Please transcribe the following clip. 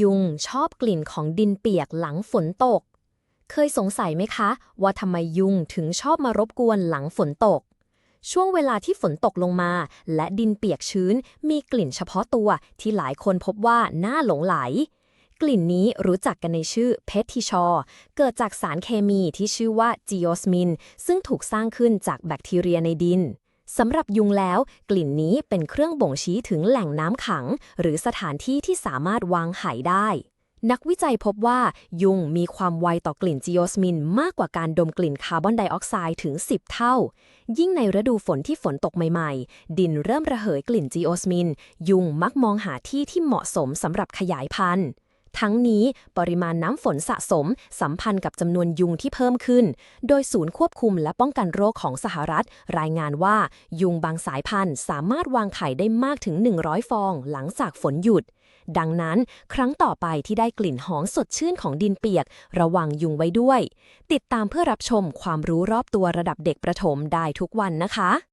ยุงชอบกลิ่นของดินเปียกหลังฝนตก เคยสงสัยไหมคะ ว่าทำไมยุงถึงชอบมารบกวนหลังฝนตก ช่วงเวลาที่ฝนตกลงมา และดินเปียกชื้น มีกลิ่นเฉพาะตัวที่หลายคนพบว่าน่าหลงไหล กลิ่นนี้รู้จักกันในชื่อเพททิชอ เกิดจากสารเคมีที่ชื่อว่าจีโอสมิน ซึ่งถูกสร้างขึ้นจากแบคทีเรียในดิน สำหรับยุงแล้ว กลิ่นนี้เป็นเครื่องบ่งชี้ถึงแหล่งน้ำขัง หรือสถานที่ที่สามารถวางไข่ได้ นักวิจัยพบว่ายุงมีความไวต่อกลิ่นจีโอสมิน มากกว่าการดมกลิ่นคาร์บอนไดออกไซด์ถึง 10 เท่า ยิ่งในฤดูฝนที่ฝนตกใหม่ๆ ดินเริ่มระเหยกลิ่นจีโอสมิน ยุงมักมองหาที่ที่เหมาะสมสำหรับขยายพันธุ์ ทั้งนี้ปริมาณน้ำฝนสะสม สัมพันธ์กับจำนวนยุงที่เพิ่มขึ้น โดยศูนย์ควบคุมและป้องกันโรคของสหรัฐ รายงานว่ายุงบางสายพันธุ์สามารถวางไข่ได้มากถึง 100 ฟอง หลังจากฝนหยุด ดังนั้น ครั้งต่อไปที่ได้กลิ่นหอมสดชื่นของดินเปียก ระวังยุงไว้ด้วย ติดตามเพื่อรับชมความรู้รอบตัวระดับเด็กประถมได้ทุกวันนะคะ